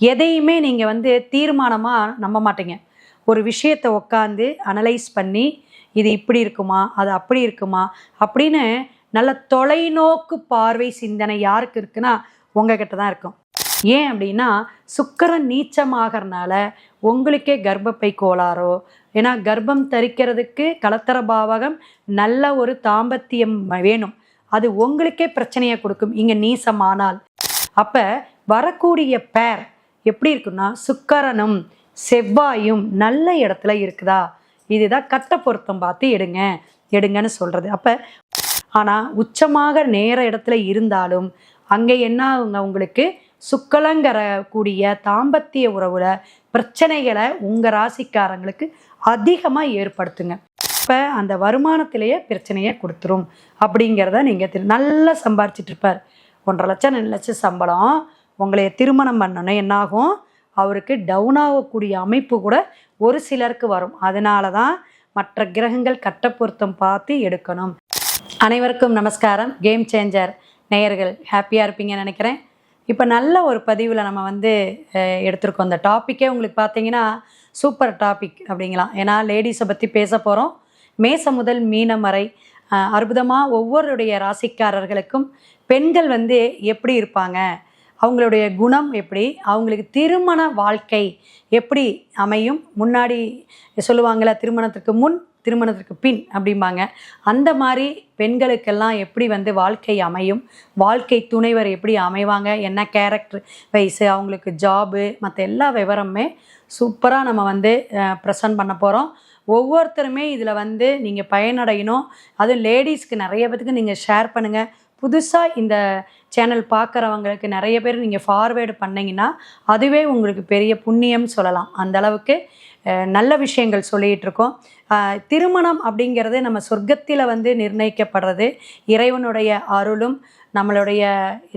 எதையுமே நீங்கள் வந்து தீர்மானமாக நம்ப மாட்டீங்க. ஒரு விஷயத்தை உட்காந்து அனலைஸ் பண்ணி இது இப்படி இருக்குமா அது அப்படி இருக்குமா அப்படின்னு நல்ல தொலைநோக்கு பார்வை சிந்தனை யாருக்கு இருக்குன்னா உங்ககிட்ட தான் இருக்கும். ஏன் அப்படின்னா சுக்கரன் நீச்சமாகறனால உங்களுக்கே கர்ப்பப்பை கோளாறோ ஏன்னா கர்ப்பம் தரிக்கிறதுக்கு கலத்தர பாவகம் நல்ல ஒரு தாம்பத்தியம் வேணும். அது உங்களுக்கே பிரச்சனையை கொடுக்கும். இங்கே நீசமானால். அப்போ வரக்கூடிய பேர் எப்படி இருக்குன்னா சுக்கரனும் செவ்வாயும் நல்ல இடத்துல இருக்குதா? இதுதான் கட்ட பொருத்தம் பார்த்து எடுங்க. எடுங்கன்னு சொல்கிறது அப்போ ஆனால் உச்சமாக நேர இடத்துல இருந்தாலும் அங்கே என்ன ஆகுங்க உங்களுக்கு? சுக்கலங்கிற கூடிய தாம்பத்திய உறவுல பிரச்சனைகளை உங்கள் ராசிக்காரங்களுக்கு அதிகமாக ஏற்படுத்துங்க. இப்போ அந்த வருமானத்திலேயே பிரச்சனையை கொடுத்துரும். அப்படிங்கிறத நீங்கள் நல்லா சம்பாரிச்சிட்டு இருப்பார். ஒன்றரை லட்சம் ரெண்டு லட்சம் சம்பளம் உங்களை திருமணம் பண்ணணும் என்னாகும்? அவருக்கு டவுன் ஆகக்கூடிய அமைப்பு கூட ஒரு சிலருக்கு வரும். அதனால தான் மற்ற கிரகங்கள் கட்ட பொருத்தம் பார்த்து எடுக்கணும். அனைவருக்கும் நமஸ்காரம். கேம் சேஞ்சர் நேயர்கள் ஹாப்பியாக இருப்பீங்கன்னு நினைக்கிறேன். இப்போ நல்ல ஒரு பதிவில் நம்ம வந்து எடுத்திருக்கோம். அந்த டாப்பிக்கே உங்களுக்கு பார்த்தீங்கன்னா சூப்பர் டாபிக் அப்படிங்களாம் ஏன்னா லேடிஸை பற்றி பேச போகிறோம் மேச முதல் மீனம் வரை அற்புதமாக ஒவ்வொருடைய ராசிக்காரர்களுக்கும் பெண்கள் வந்து எப்படி இருப்பாங்க? அவங்களுடைய குணம் எப்படி? அவங்களுக்கு திருமண வாழ்க்கை எப்படி அமையும்? முன்னாடி சொல்லுவாங்கள்ல திருமணத்துக்கு முன் திருமணத்திற்கு பின் அப்படிம்பாங்க. அந்த மாதிரி பெண்களுக்கெல்லாம் எப்படி வந்து வாழ்க்கை அமையும்? வாழ்க்கை துணைவர் எப்படி அமைவாங்க? என்ன கேரக்டர் வைஸு அவங்களுக்கு ஜாபு மற்ற எல்லா விவரமுமே சூப்பராக நம்ம வந்து ப்ரெசன்ட் பண்ண போகிறோம் ஒவ்வொருத்தருமே இதில் வந்து நீங்கள் பயனடையணும். அதுவும் லேடிஸ்க்கு நிறைய பேத்துக்கு நீங்கள் ஷேர் பண்ணுங்கள் புதுசாக இந்த சேனல் பார்க்குறவங்களுக்கு நிறைய பேர் நீங்கள் ஃபார்வேர்டு பண்ணிங்கன்னா அதுவே உங்களுக்கு பெரிய புண்ணியம் சொல்லலாம். அந்த அளவுக்கு நல்ல விஷயங்கள் சொல்லிகிட்டு இருக்கோம். திருமணம் அப்படிங்கிறது நம்ம சொர்க்கத்தில் வந்து நிர்ணயிக்கப்படுறது. இறைவனுடைய அருளும் நம்மளுடைய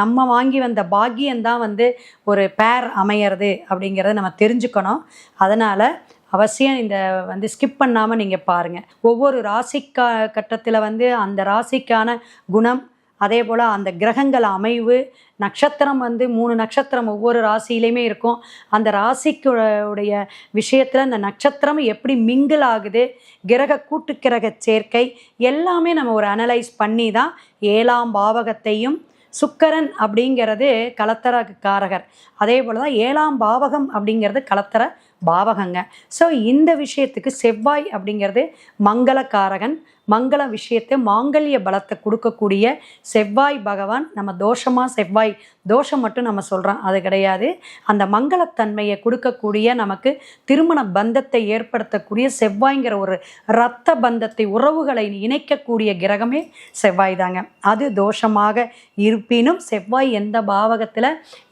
நம்ம வாங்கி வந்த பாக்கியம்தான் வந்து ஒரு பேர் அமையிறது அப்படிங்கிறத நம்ம தெரிஞ்சுக்கணும். அதனால் அவசியம் இந்த வந்து ஸ்கிப் பண்ணாமல் நீங்கள் பாருங்கள் ஒவ்வொரு ராசிக்கா கட்டத்தில் வந்து அந்த ராசிக்கான குணம் அதே போல் அந்த கிரகங்கள் அமைவு நட்சத்திரம் வந்து மூணு நட்சத்திரம் ஒவ்வொரு ராசியிலையுமே இருக்கும். அந்த ராசிக்கு உடைய விஷயத்தில் அந்த நட்சத்திரம் எப்படி மிங்கிள் ஆகுது கிரக கூட்டு கிரக சேர்க்கை எல்லாமே நம்ம ஒரு அனலைஸ் பண்ணி தான் ஏழாம் பாவகத்தையும் சுக்கரன் அப்படிங்கிறது கலத்தர காரகர் அதே போல் தான் ஏழாம் பாவகம் அப்படிங்கிறது கலத்தர பாவகங்க. ஸோ இந்த விஷயத்துக்கு செவ்வாய் அப்படிங்கிறது மங்களக்காரகன். மங்கள விஷயத்தை மாங்கல்ய பலத்தை கொடுக்கக்கூடிய செவ்வாய் பகவான். நம்ம தோஷமாக செவ்வாய். தோஷம் மட்டும் நம்ம சொல்கிறோம் அது கிடையாது. அந்த மங்களத்தன்மையை கொடுக்கக்கூடிய நமக்கு திருமண பந்தத்தை ஏற்படுத்தக்கூடிய செவ்வாய்ங்கிற ஒரு இரத்த பந்தத்தை உறவுகளை இணைக்கக்கூடிய கிரகமே செவ்வாய் தாங்க. அது தோஷமாக இருப்பினும் செவ்வாய் எந்த பாவகத்தில்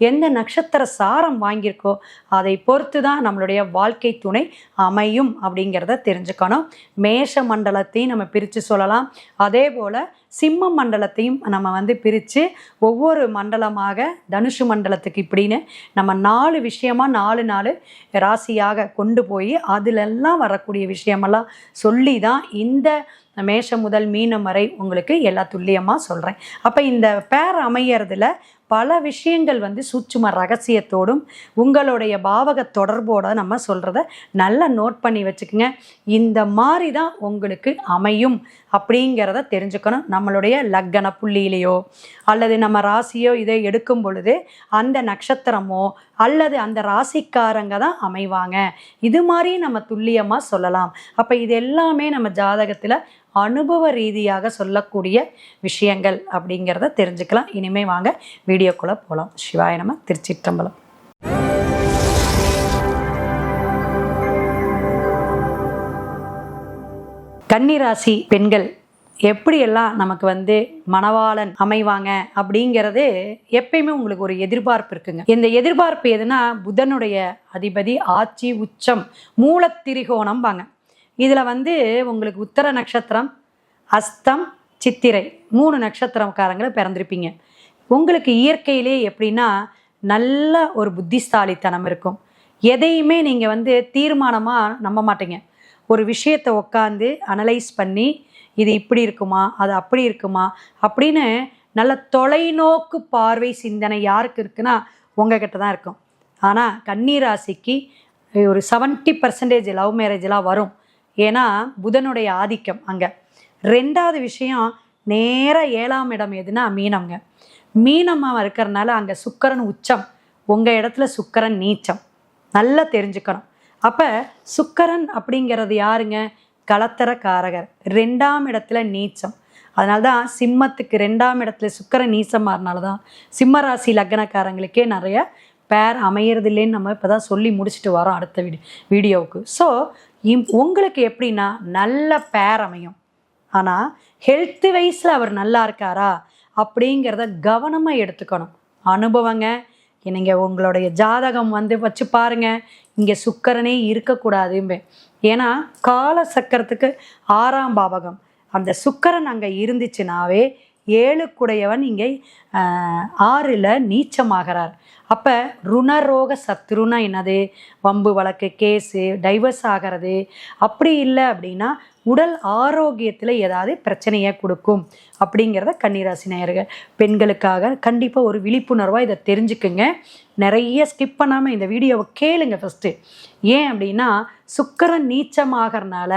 எந்த நட்சத்திர சாரம் வாங்கியிருக்கோ அதை பொறுத்து தான் நம்மளுடைய வாழ்க்கை துணை அமையும் அப்படிங்கிறத தெரிஞ்சுக்கணும். மேஷ மண்டலத்தையும் நம்ம பிரித்து சொல்லலாம். அதே போல் சிம்ம மண்டலத்தையும் நம்ம வந்து பிரித்து ஒவ்வொரு மண்டலமாக தனுஷு மண்டலத்துக்கு இப்படின்னு நம்ம நாலு விஷயமா நாலு நாலு ராசியாக கொண்டு போய் அதிலெல்லாம் வரக்கூடிய விஷயமெல்லாம் சொல்லி தான் இந்த மேஷம் முதல் மீனம் வரை உங்களுக்கு எல்லா துல்லியமாக சொல்கிறேன் அப்போ இந்த பேர் அமையறதுல பல விஷயங்கள் வந்து சூட்சும ரகசியத்தோடும் உங்களுடைய பாவக தொடர்போட நம்ம சொல்கிறத நல்லா நோட் பண்ணி வச்சுக்கோங்க. இந்த மாதிரி தான் உங்களுக்கு அமையும் அப்படிங்கிறத தெரிஞ்சுக்கணும். நம்மளுடைய லக்கண புள்ளியிலேயோ அல்லது நம்ம ராசியோ இதை எடுக்கும் பொழுது அந்த நட்சத்திரமோ அல்லது அந்த ராசிக்காரங்க தான் அமைவாங்க. இது மாதிரி நம்ம துல்லியமாக சொல்லலாம். அப்போ இது எல்லாமே நம்ம ஜாதகத்தில் அனுபவ ரீதியாக சொல்லக்கூடிய விஷயங்கள் அப்படிங்கிறத தெரிஞ்சுக்கலாம். இனிமே வாங்க வீடியோக்குள்ளே போகலாம் சிவாய நம்ம திருச்சிற்றம்பலம். கன்னிராசி பெண்கள் எப்படியெல்லாம் நமக்கு வந்து மணவாளன் அமைவாங்க அப்படிங்கிறது எப்பயுமே உங்களுக்கு ஒரு எதிர்பார்ப்பு இருக்குங்க. இந்த எதிர்பார்ப்பு எதுனா புதனுடைய அதிபதி ஆட்சி உச்சம் மூலத்திரிகோணம் வாங்க இதில் வந்து உங்களுக்கு உத்தர நட்சத்திரம் அஸ்தம் சித்திரை மூணு நட்சத்திரக்காரங்களை பிறந்திருப்பீங்க. உங்களுக்கு இயற்கையிலே எப்படின்னா நல்ல ஒரு புத்திசாலித்தனம் இருக்கும். எதையுமே நீங்கள் வந்து தீர்மானமாக நம்ப மாட்டீங்க. ஒரு விஷயத்தை உட்காந்து அனலைஸ் பண்ணி இது இப்படி இருக்குமா? அது அப்படி இருக்குமா? அப்படின்னு நல்ல தொலைநோக்கு பார்வை சிந்தனை யாருக்கு இருக்குன்னா உங்ககிட்ட தான் இருக்கும். ஆனால் கன்னி ராசிக்கு ஒரு செவன்ட்டி பர்சன்டேஜ் லவ் மேரேஜ்லாம் வரும். ஏன்னா புதனுடைய ஆதிக்கம் அங்கே. ரெண்டாவது விஷயம் நேராக ஏழாம் இடம் எதுனா மீனம்ங்க. மீனமாக இருக்கிறனால அங்கே சுக்கரன் உச்சம். உங்கள் இடத்துல சுக்கரன் நீச்சம். நல்லா தெரிஞ்சுக்கணும். அப்போ சுக்கரன் அப்படிங்கிறது யாருங்க? கலத்தர காரகர் ரெண்டாம் இடத்துல நீச்சம். அதனால தான் சிம்மத்துக்கு ரெண்டாம் இடத்துல சுக்கர நீச்சம் தான் சிம்ம ராசி லக்னக்காரங்களுக்கே நிறைய பேர் அமையறதில்லைன்னு நம்ம இப்போ தான் சொல்லி முடிச்சுட்டு வரோம் அடுத்த வீடியோ வீடியோவுக்கு. ஸோ உங்களுக்கு எப்படின்னா நல்ல பேர் அமையும். ஆனால் ஹெல்த் வைஸில் அவர் நல்லா இருக்காரா அப்படிங்கிறத கவனமாக எடுத்துக்கணும். அனுபவங்க நீங்கள் உங்களுடைய ஜாதகம் வந்து வச்சு பாருங்க. இங்கே சுக்கரனே இருக்கக்கூடாதும்பே ஏன்னா கால சக்கரத்துக்கு ஆறாம் பாவகம். அந்த சுக்கரன் அங்கே இருந்துச்சுனாவே ஏழுக்குடையவன் இங்கே ஆறில் நீச்சமாகிறார். அப்போ ருணரோக சத்ருனா என்னது? வம்பு வழக்கு கேஸு டைவர்ஸ் ஆகிறது. அப்படி இல்லை அப்படின்னா உடல் ஆரோக்கியத்தில் ஏதாவது பிரச்சனையை கொடுக்கும் அப்படிங்கிறத கன்னிராசி நேயர்கள். பெண்களுக்காக கண்டிப்பாக ஒரு விழிப்புணர்வாக இதை தெரிஞ்சுக்குங்க. நிறைய ஸ்கிப் பண்ணாமல் இந்த வீடியோவை கேளுங்க ஃபஸ்ட்டு ஏன் அப்படின்னா சுக்கரன் நீச்சமாகறனால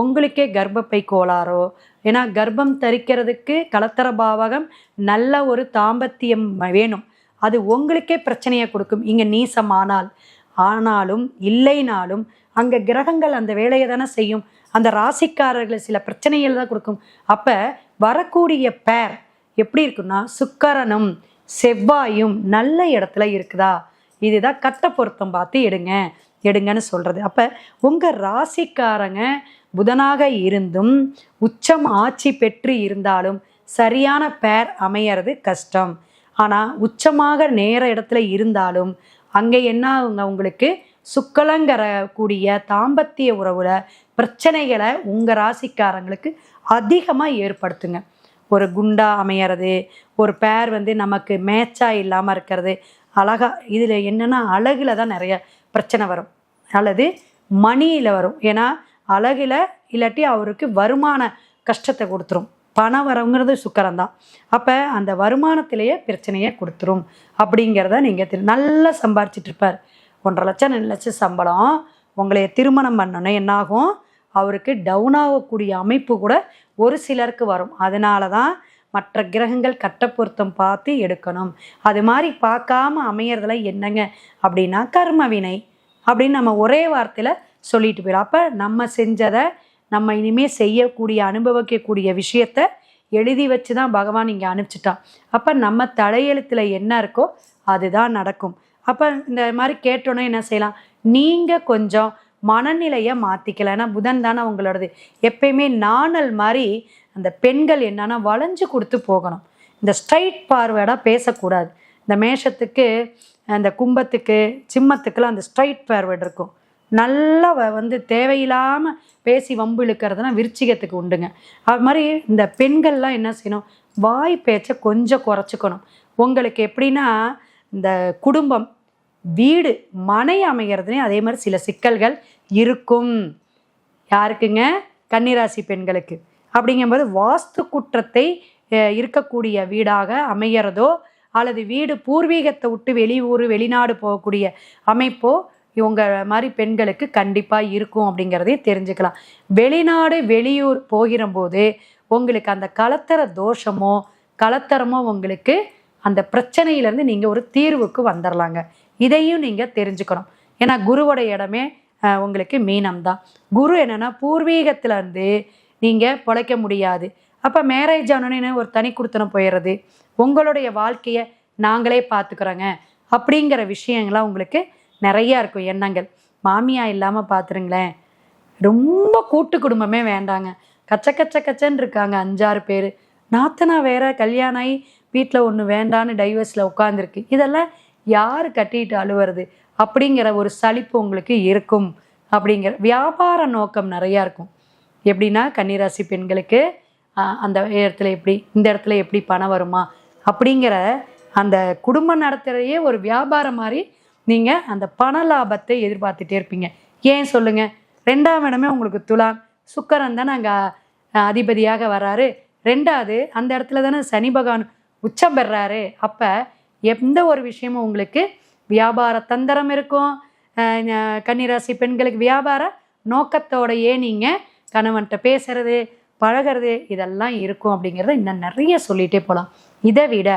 உங்களுக்கே கர்ப்பப்பை கோளாறோ ஏன்னா கர்ப்பம் தரிக்கிறதுக்கு கலத்தர பாவகம் நல்ல ஒரு தாம்பத்தியம் வேணும். அது உங்களுக்கே பிரச்சனையை கொடுக்கும். இங்கே நீசமானால் ஆனாலும் இல்லைனாலும் அங்கே கிரகங்கள் அந்த வேலையை தானே செய்யும். அந்த ராசிக்காரர்களை சில பிரச்சனைகள் தான் கொடுக்கும். அப்போ வரக்கூடிய பேர் எப்படி இருக்குன்னா சுக்கரனும் செவ்வாயும் நல்ல இடத்துல இருக்குதா? இதுதான் கட்ட பொருத்தம் பார்த்து எடுங்க. எடுங்கன்னு சொல்கிறது அப்போ உங்கள் ராசிக்காரங்க புதனாக இருந்தும் உச்சம் ஆட்சி பெற்று இருந்தாலும் சரியான பேர் அமையறது கஷ்டம். ஆனால் உச்சமாக நேர இடத்துல இருந்தாலும் அங்கே என்ன ஆகுங்க? உங்களுக்கு சுக்கலங்கிற கூடிய தாம்பத்திய உறவுல பிரச்சனைகளை உங்கள் ராசிக்காரங்களுக்கு அதிகமாக ஏற்படுத்துங்க. ஒரு குண்டா அமையறது ஒரு பேர் வந்து நமக்கு மேட்சாக இல்லாமல் இருக்கிறது அழகா இதில் என்னென்னா அழகில் தான் நிறைய பிரச்சனை வரும். அல்லது மணியில் வரும். ஏன்னா அழகில் இல்லாட்டி அவருக்கு வருமான கஷ்டத்தை கொடுத்துரும். பணம் வரவுங்கிறது சுக்கரம் தான் அப்போ அந்த வருமானத்திலேயே பிரச்சனையை கொடுத்துரும். அப்படிங்கிறத நீங்கள் திரு நல்லா சம்பாரிச்சிட்டு இருப்பார். ஒன்றரை லட்சம் ரெண்டு லட்சம் சம்பளம். உங்களைய திருமணம் பண்ணணும் என்னாகும்? அவருக்கு டவுன் ஆகக்கூடிய அமைப்பு கூட ஒரு சிலருக்கு வரும். அதனால தான் மற்ற கிரகங்கள் கட்ட பொருத்தம் பார்த்து எடுக்கணும். அது மாதிரி பார்க்காம அமையறதுல என்னங்க? அப்படின்னா கர்மவினை அப்படின்னு நம்ம ஒரே வார்த்தையில் சொல்லிட்டு போயிடும் அப்போ நம்ம செஞ்சதை நம்ம இனிமேல் செய்யக்கூடிய அனுபவிக்கக்கூடிய விஷயத்த எழுதி வச்சு தான் பகவான் இங்கே அனுப்பிச்சிட்டான். அப்போ நம்ம தலையெழுத்தில் என்ன இருக்கோ அதுதான் நடக்கும். அப்போ இந்த மாதிரி கேட்டோன்னே என்ன செய்யலாம்? நீங்கள் கொஞ்சம் மனநிலையை மாற்றிக்கலாம் ஏன்னா புதன் தானே உங்களோடது. எப்பயுமே நாணல் மாதிரி அந்த பெண்கள் என்னன்னா வளைஞ்சு கொடுத்து போகணும். இந்த ஸ்ட்ரைட் பார்வேர்டாக பேசக்கூடாது. இந்த மேஷத்துக்கு அந்த கும்பத்துக்கு சிம்மத்துக்கெல்லாம் அந்த ஸ்ட்ரைட் பார்வேர்டு இருக்கும். நல்லா வ- வந்து தேவையில்லாமல் பேசி வம்பு இழுக்கிறதுனா விருச்சிகத்துக்கு உண்டுங்க. அது மாதிரி இந்த பெண்கள்லாம் என்ன செய்யணும்? வாய் பேச்சை கொஞ்சம் குறைச்சிக்கணும். உங்களுக்கு எப்படின்னா இந்த குடும்பம் வீடு மனை அமைகிறதுலையும் அதே மாதிரி சில சிக்கல்கள் இருக்கும். யாருக்குங்க? கன்னிராசி பெண்களுக்கு. அப்படிங்கும்போது வாஸ்து குற்றத்தை இருக்கக்கூடிய வீடாக அமைகிறதோ அல்லது வீடு பூர்வீகத்தை விட்டு வெளியூர் வெளிநாடு போகக்கூடிய அமைப்போ இவங்க மாதிரி பெண்களுக்கு கண்டிப்பாக இருக்கும் அப்படிங்கிறதையும் தெரிஞ்சுக்கலாம். வெளிநாடு வெளியூர் போகிறபோது உங்களுக்கு அந்த கலத்தர தோஷமோ கலத்தரமோ உங்களுக்கு அந்த பிரச்சனையிலேருந்து நீங்கள் ஒரு தீர்வுக்கு வந்துடலாங்க இதையும் நீங்கள் தெரிஞ்சுக்கணும். ஏன்னா குருவோட இடமே உங்களுக்கு மீனம் தான் குரு என்னன்னா பூர்வீகத்திலேருந்து நீங்கள் பிழைக்க முடியாது. அப்போ மேரேஜ் ஆனோன்னு ஒரு தனி குடுத்தனம் போயிடுறது. உங்களுடைய வாழ்க்கையை நாங்களே பார்த்துக்கிறோங்க. அப்படிங்கிற விஷயங்கள்லாம் உங்களுக்கு நிறையா இருக்கும் எண்ணங்கள். மாமியா இல்லாமல் பார்த்துருங்களேன். ரொம்ப கூட்டு குடும்பமே வேண்டாங்க. கச்ச கச்ச கச்சன்னு இருக்காங்க அஞ்சாறு பேர். நாத்தனா வேற கல்யாணம் ஆகி வீட்டில் ஒன்று வேண்டான்னு டைவர்ஸில் உட்காந்துருக்கு இதெல்லாம் யார் கட்டிட்டு அழுவுறது? அப்படிங்கிற ஒரு சலிப்பு உங்களுக்கு இருக்கும். அப்படிங்கிற வியாபார நோக்கம் நிறையா இருக்கும். எப்படின்னா கன்னிராசி பெண்களுக்கு அந்த இடத்துல எப்படி இந்த இடத்துல எப்படி பணம் வருமா? அப்படிங்கிற அந்த குடும்பம் நடத்துகிறையே ஒரு வியாபாரம் மாதிரி நீங்கள் அந்த பண லாபத்தை எதிர்பார்த்துட்டே இருப்பீங்க. ஏன் சொல்லுங்கள் ரெண்டாம் இடமே உங்களுக்கு துலாம். சுக்கரன் தானே அங்கே அதிபதியாக வராரு ரெண்டாவது அந்த இடத்துல தானே சனி பகவான் உச்சம் பெறாரு. அப்போ எந்த ஒரு விஷயமும் உங்களுக்கு வியாபார தந்திரம் இருக்கும். கன்னிராசி பெண்களுக்கு வியாபார நோக்கத்தோடையே நீங்கள் கணவன்கிட்ட பேசுறது பழகிறது இதெல்லாம் இருக்கும் அப்படிங்கிறத இன்னும் நிறைய சொல்லிகிட்டே போகலாம் இதை விட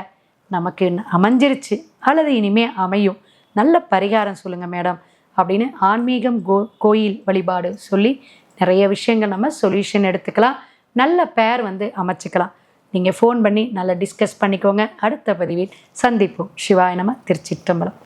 நமக்கு அமைஞ்சிருச்சு அல்லது இனிமே அமையும். நல்ல பரிகாரம் சொல்லுங்கள் மேடம் அப்படின்னு ஆன்மீகம் கோ கோயில் வழிபாடு சொல்லி நிறைய விஷயங்கள் நம்ம சொல்யூஷன் எடுத்துக்கலாம். நல்ல பேர் வந்து அமைச்சுக்கலாம். நீங்கள் ஃபோன் பண்ணி நல்லா டிஸ்கஸ் பண்ணிக்கோங்க. அடுத்த பதிவில் சந்திப்போம். சிவாய நம திருச்சிற்றம்பலம்.